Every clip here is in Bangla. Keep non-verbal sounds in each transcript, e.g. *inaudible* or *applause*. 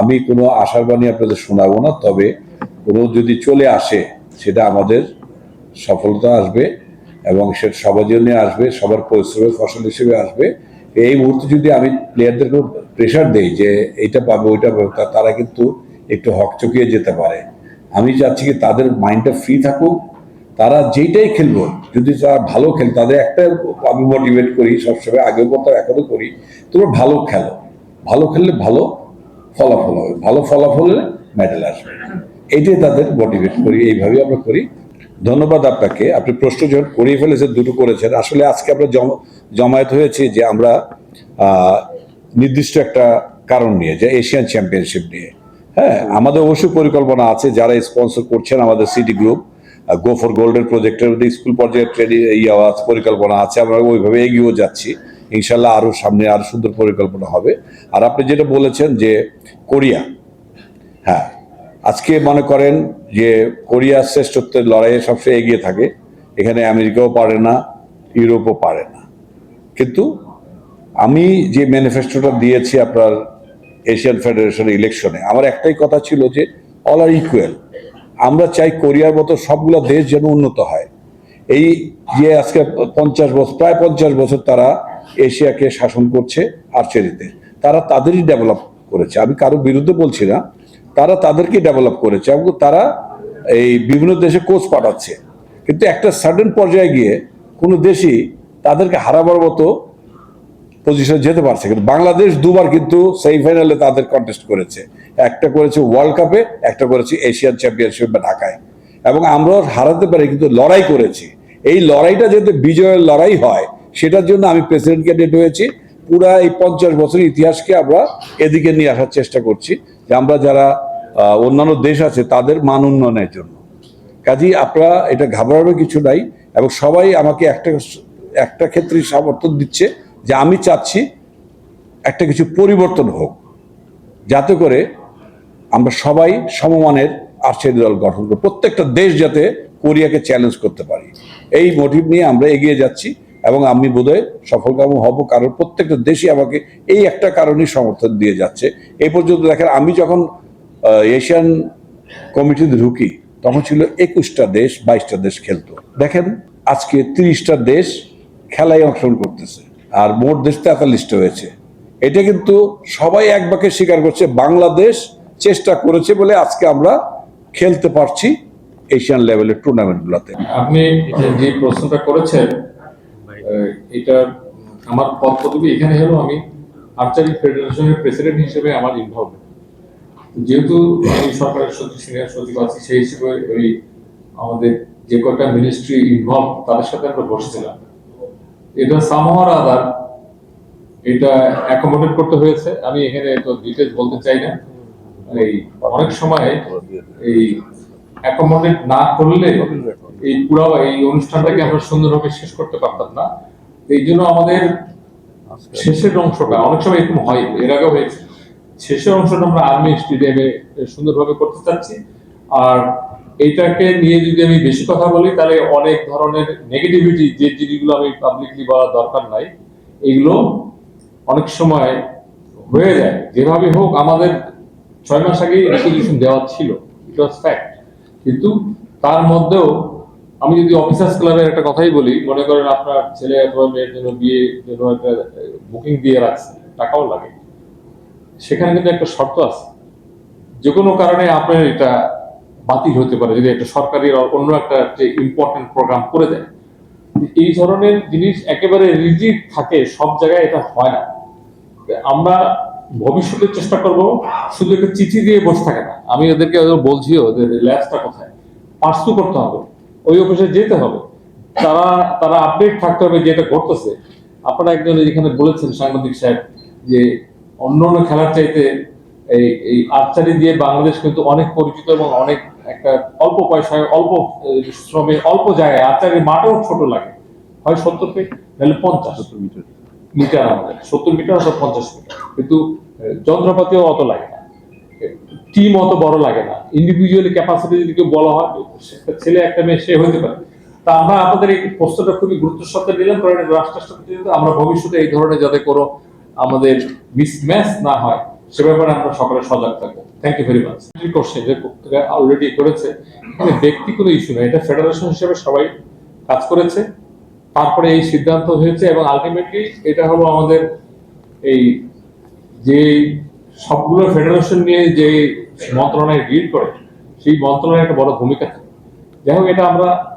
আমি কোনো আশার বাণী আপনাদের শোনাবো না, তবে কোনো যদি চলে আসে, সেটা আমাদের সফলতা আসবে এবং সেটা সবার জন্য আসবে, সবার পরিশ্রমের ফসল হিসেবে আসবে। এই মুহূর্তে যদি আমি প্লেয়ারদেরকে প্রেশার দেই যে এইটা পাবে, ওইটা পাবে তারা কিন্তু একটু হকচকিয়ে যেতে পারে। আমি চাচ্ছি কি তাদের মাইন্ডটা ফ্রি থাকুক, তারা যেইটাই খেলব যদি তারা ভালো খেল, তাদের একটা আমি মোটিভেট করি, সবসময় আগেও করতাম এখনও করি, তোমরা ভালো খেলো। ভালো খেললে ভালো ফলাফল হবে। ভালো ফলাফল হলে মেডেল আসবে। এইটাই তাদের মোটিভেট করি এইভাবে আমরা করি। ধন্যবাদ আপনাকে। আপনি প্রশ্ন যখন করিয়ে ফেলেছেন, দুটো করেছেন, আসলে আজকে আমরা জম- জমায়েত হয়েছে যে আমরা নির্দিষ্ট একটা কারণ নিয়ে, যে এশিয়ান চ্যাম্পিয়নশিপ নিয়ে। হ্যাঁ আমাদের অবশ্যই পরিকল্পনা আছে, যারা স্পন্সর করছেন আমাদের সিটি গ্রুপ গো ফর গোল্ডের প্রজেক্টের মধ্যে স্কুল পর্যায়ে ট্রেনিং ইয়ে পরিকল্পনা আছে, আমরা ওইভাবে এগিয়েও যাচ্ছি। ইনশাল্লাহ আরও সামনে আরও সুন্দর পরিকল্পনা হবে। আর আপনি যেটা বলেছেন যে কোরিয়া হ্যাঁ আজকে মনে করেন যে কোরিয়া শ্রেষ্ঠত্বের লড়াইয়ে সবসময় এগিয়ে থাকে। এখানে আমেরিকাও পারে না, ইউরোপও পারে না। কিন্তু আমি যে ম্যানিফেস্টোটা দিয়েছি আপনার এশিয়ান ফেডারেশন ইলেকশনে আমার একটাই কথা ছিল যে অল আর ইকুয়াল আমরা চাই কোরিয়ার মতো সবগুলো দেশ যেন উন্নত হয়। এই যে আজকে পঞ্চাশ বছর, প্রায় পঞ্চাশ বছর তারা এশিয়াকে শাসন করছে আর্চারিতে। তারা তাদেরই ডেভেলপ করেছে। আমি কারও বিরুদ্ধে বলছি না। তারা তাদেরকে ডেভেলপ করেছে এবং তারা এই বিভিন্ন দেশে কোচ পাঠাচ্ছে। কিন্তু একটা সার্টেন পর্যায়ে গিয়ে কোনো দেশই তাদেরকে হারাবার মতো পজিশনে যেতে পারছে কিন্তু বাংলাদেশ দুবার কিন্তু সেমিফাইনালে তাদের কন্টেস্ট করেছে। একটা করেছে ওয়ার্ল্ড কাপে একটা করেছে এশিয়ান চ্যাম্পিয়নশিপ বা ঢাকায়। এবং আমরাও হারাতে পারি, কিন্তু লড়াই করেছি। এই লড়াইটা যাতে বিজয়ের লড়াই হয় সেটার জন্য আমি প্রেসিডেন্ট ক্যান্ডিডেট হয়েছি। পুরা এই পঞ্চাশ বছরের ইতিহাসকে আমরা এদিকে নিয়ে আসার চেষ্টা করছি যে আমরা যারা অন্যান্য দেশ আছে, তাদের মান উন্নয়নের জন্য। কাজেই আপনারা এটা ঘাবড়ানোর কিছু নাই এবং সবাই আমাকে একটা একটা ক্ষেত্রে সমর্থন দিচ্ছে যে আমি চাচ্ছি একটা কিছু পরিবর্তন হোক, যাতে করে আমরা সবাই সমমানের আর্চারি দল গঠন করি, প্রত্যেকটা দেশ যাতে কোরিয়াকে চ্যালেঞ্জ করতে পারি। এই মোটিভ নিয়ে আমরা এগিয়ে যাচ্ছি। এবং আমি বোধহয় সফলকাম হব, কারণ প্রত্যেকটা দেশই আমাকে এই একটা কারণেই সমর্থন দিয়ে যাচ্ছে। এই পর্যন্ত দেখেন, আমি যখন এশিয়ান কমিটিতে ঢুকি, তখন ছিল একুশটা দেশ, বাইশটা দেশ খেলতো। দেখেন, আজকে তিরিশটা দেশ খেলায় অংশগ্রহণ করতেছে, আর মোট দেশ তেতাল্লিশটা হয়েছে। এটা কিন্তু সবাই এক বাক্যে স্বীকার করছে, বাংলাদেশ চেষ্টা করেছে বলে আজকে আমরা খেলতে পারছি এশিয়ান লেভেলের টুর্নামেন্টগুলোতে আপনি যে প্রশ্নটা করেছেন এটা আমার পদ পদবি এখানে হলো আমি আর্চারি ফেডারেশনের প্রেসিডেন্ট হিসেবে আমার ইনভলভ যেহেতু আমি সরকারের সচিব সিনিয়র সচিব আছি, সেই হিসেবে ওই আমাদের যে কটা মিনিস্ট্রি ইনভলভ তাদের সাথে আমরা বসছিলাম। এটা সামহার আদার এটা অ্যাকোমোডেট করতে হয়েছে। আমি এখানে তো ডিটেলস বলতে চাই না। এই অনেক সময় এই অ্যাকোমোডেট না করলে এই পুরো এই অনুষ্ঠানটাকে আমরা সুন্দরভাবে শেষ করতে পারতাম না। এই জন্য আমাদের শেষের অংশটা অনেক সময় এরকম হয় এর আগে হয়েছে। শেষের অংশটা আমরা আর্মি স্টেডিয়ামে সুন্দরভাবে করতে চাচ্ছি। আর এইটাকে নিয়ে যদি আমি বেশি কথা বলি তাহলে অনেক ধরনের নেগেটিভিটি যে জিনিসগুলো আমি পাবলিকলি বলার দরকার নাই এগুলো অনেক সময় হয়ে যায়। যেভাবে হোক আমাদের ছয় মাস আগে রেজলিউশন দেওয়া ছিল ইট ওয়াজ ফ্যাক্ট কিন্তু তার মধ্যেও আমি যদি অফিসার্স ক্লাবের একটা কথাই বলি, মনে করেন আপনার ছেলে অথবা মেয়ের জন্য বিয়ে, জন্য একটা বুকিং দিয়ে রাখছে, টাকাও লাগে। সেখানে কিন্তু একটা শর্ত আছে। যে কোনো কারণে আপনার এটা বাতিল হতে পারে, যদি একটা সরকারি অন্য একটা যে ইম্পর্টেন্ট প্রোগ্রাম করে দেয়। এই ধরনের জিনিস একেবারে রিজিড থাকে, সব জায়গায় এটা হয় না। আমরা ভবিষ্যতে চেষ্টা করব, শুধু একটা চিঠি দিয়ে বসে থাকে না। আমি ওদেরকে বলছিও যে ল্যাবসটা কোথায়? পার্সু করতে হবে। ওই অফিসে যেতে হবে। তারা তারা আপডেট থাকতে হবে যেটা ঘটতেছে। আপনারা একজন এখানে বলেছেন সাংবাদিক সাহেব যে অন্য অন্য খেলার চাইতে এই এই আর্চারি দিয়ে বাংলাদেশ কিন্তু অনেক পরিচিত এবং অনেক একটা অল্প পয়সায় অল্প শ্রমে অল্প জায়গায় আর্চারির মাঠেও ছোট লাগে। হয় সত্তর ফিট নাহলে পঞ্চাশ। সত্তর মিটার মিটার আমাদের। সত্তর মিটার অথবা পঞ্চাশ মিটার কিন্তু যন্ত্রপাতিও অত লাগে না। টিম অত বড় লাগে না। ইন্ডিভিজুয়ালি ক্যাপাসিটি যদি কেউ বলা হয় ছেলে, একটা মেয়ে, সে হইতে পারে। তা আমরা আমাদের এই প্রশ্নটা খুবই গুরুত্বের সাথে নিলাম, কারণ যেহেতু আমরা ভবিষ্যতে এই ধরনের যাতে কোনো আমাদের মিসম্যাচ না হয়, সে ব্যাপারে আমরা সকলে সজাগ থাকব। Thank you very much question যে অলরেডি করেছে ব্যক্তি কোনো ইস্যু নয় এটা ফেডারেশন হিসেবে সবাই কাজ করেছে। তারপরে এই সিদ্ধান্ত হয়েছে এবং আলটিমেটলি এটা হলো আমাদের এই যে সবগুলো ফেডারেশন নিয়ে যে মন্ত্রণালয় ডিল করে, সেই মন্ত্রণালয়ের একটা বড় ভূমিকা থাকে। যাই হোক, এটা আমরা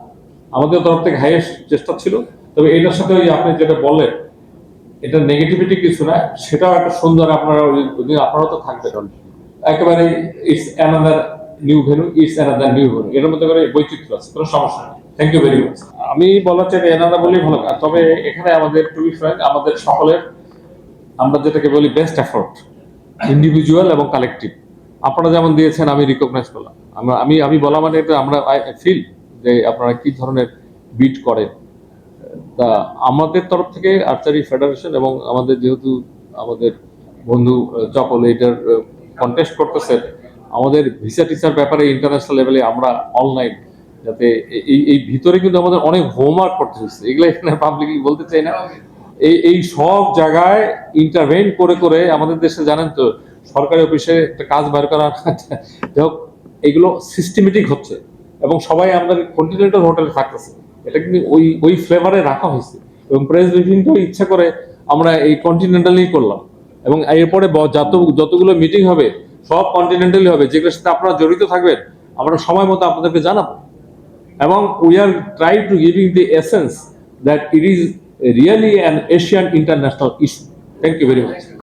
আমাদের তরফ থেকে হাইয়েস্ট চেষ্টা ছিল। তবে এটার সাথে ওই আপনি যেটা বললেন, এটা নেগেটিভিটি কিছু না, সেটাও একটা সুন্দর আপনারা ওই- ওই- আপনারা তো থাকবেন। একেবারে it's another new venue it's another new venue এর মধ্যে করে বৈচিত্র্য আছে, কোনো সমস্যা নেই। থ্যাংক ইউ ভেরি মাচ আমি বলা চাই এনাদা বলেই ভালো। তবে এখানে আমাদের টু ফ্র্যাঙ্ক আমাদের সকলের, আমরা যেটাকে বলি বেস্ট এফোর্ট ইন্ডিভিজুয়াল এবং কালেকটিভ আপনারা যেমন দিয়েছেন, আমি রিকগনাইজ করলাম। আমরা, আমি আমি বলা মানে এটা আমরা ফিল যে আপনারা কি ধরনের বিট করেন। তা আমাদের তরফ থেকে আর্চারি ফেডারেশন এবং আমাদের যেহেতু আমাদের বন্ধু চপল এটার কন্টেস্ট করতেছেন আমাদের ভিসা টিচার ব্যাপারে ইন্টারন্যাশনাল লেভেলে আমরা অনলাইন যাতে এই এই ভিতরে কিন্তু আমাদের অনেক হোমওয়ার্ক করতে হচ্ছে। এগুলো এখানে পাবলিকলি বলতে চাই না। এই এই সব জায়গায় ইন্টারভেন করে করে আমাদের দেশে জানেন তো, সরকারি অফিসে একটা কাজ বার করা *laughs* যাই এগুলো সিস্টেমেটিক হচ্ছে এবং সবাই আমাদের কন্টিনেন্টাল হোটেলে থাকতেছে। এটা কিন্তু ওই ওই ফ্লেভারে রাখা হয়েছে। এবং প্রেস ব্রিফিংটাও ইচ্ছা করে আমরা এই কন্টিনেন্টালই করলাম। এবং এরপরে যত, যতগুলো মিটিং হবে, সব কন্টিনেন্টালি হবে, যেগুলোর সাথে আপনারা জড়িত থাকবেন, আমরা সময় মতো আপনাদেরকে জানাব। এবং we are try to giving the essence that it is really an Asian international issue. Thank you very much.